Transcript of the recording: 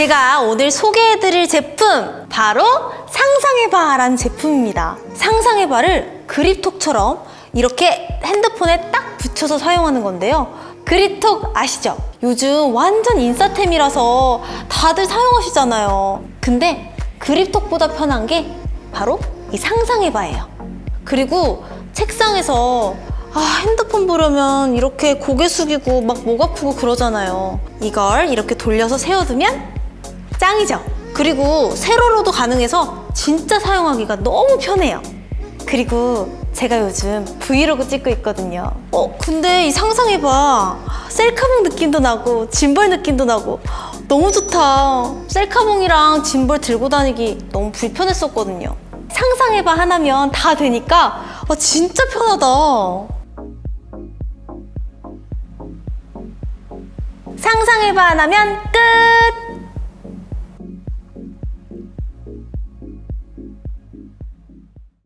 제가 오늘 소개해드릴 제품 바로 상상해봐라는 제품입니다. 상상해봐를 그립톡처럼 이렇게 핸드폰에 딱 붙여서 사용하는 건데요. 그립톡 아시죠? 요즘 완전 인싸템이라서 다들 사용하시잖아요. 근데 그립톡보다 편한 게 바로 이 상상해봐예요. 그리고 책상에서 아, 핸드폰 보려면 이렇게 고개 숙이고 막 목 아프고 그러잖아요. 이걸 이렇게 돌려서 세워두면 짱이죠? 그리고 세로로도 가능해서 진짜 사용하기가 너무 편해요. 그리고 제가 요즘 브이로그 찍고 있거든요. 어, 근데 이 상상해봐. 셀카봉 느낌도 나고, 짐벌 느낌도 나고. 너무 좋다. 셀카봉이랑 짐벌 들고 다니기 너무 불편했었거든요. 상상해봐 하나면 다 되니까 어, 진짜 편하다. 상상해봐 하나면 끝!